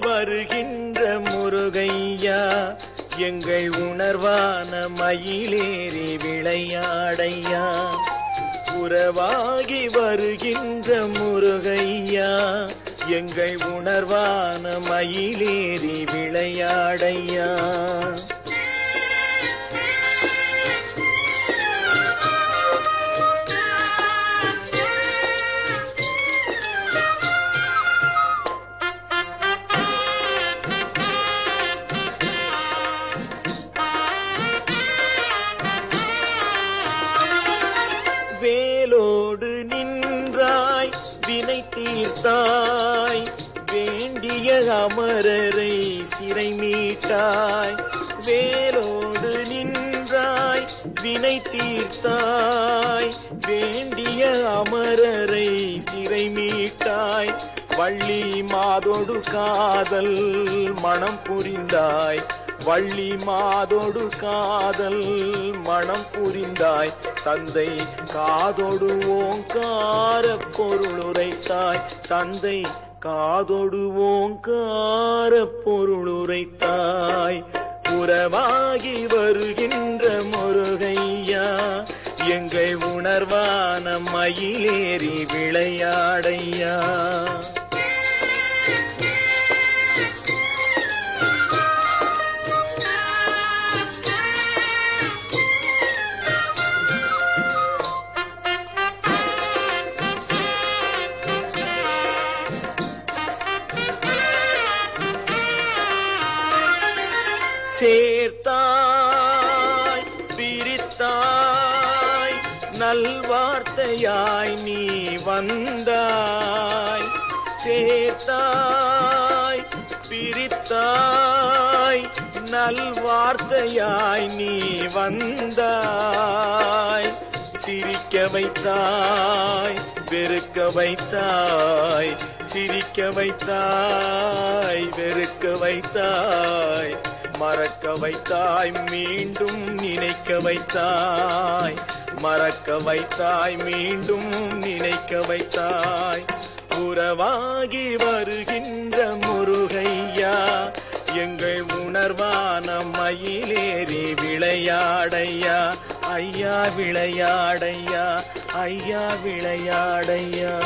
வருகின்ற முருகையா எங்கள் உணர்வான மயிலேறி விளையாடையா. உறவாகி வருகின்ற முருகையா எங்கள் உணர்வான மயிலேறி விளையாடையா. நின்றாய் வினை தீர்த்தாய். வேண்டிய அமரரை சிறை மீட்டாய். வேரோடு நின்றாய் வினை தீர்த்தாய். வேண்டிய அமரரை சிறை மீட்டாய். வள்ளி மாதொடு காதல் மனம் புரிந்தாய். வள்ளி மாதோடு காதல் மனம் புரிந்தாய். தந்தை காதொடு ஓங்கார பொருளுரைத்தாய். தந்தை காதொடு ஓங்கார பொருளுரைத்தாய். உறவாகி வருகின்ற முருகையா எங்கள் உணர்வான மயிலேறி விளையாடையா. சேர்த்தாய் பிரித்தாய் நல்வார்த்தையாய் நீ வந்தாய். சேர்த்தாய் பிரித்தாய் நல்வார்த்தையாய் நீ வந்தாய். சிரிக்க வைத்தாய் வெறுக்க வைத்தாய். சிரிக்க வைத்தாய் வெறுக்க வைத்தாய். மறக்க வைத்தாய் மீண்டும் நினைக்க வைத்தாய். மறக்க வைத்தாய் மீண்டும் நினைக்க வைத்தாய். உறவாகி வருகின்ற முருகையா எங்கள் உணர்வான மயிலேறி விளையாடையா. ஐயா விளையாடையா ஐயா விளையாடையா.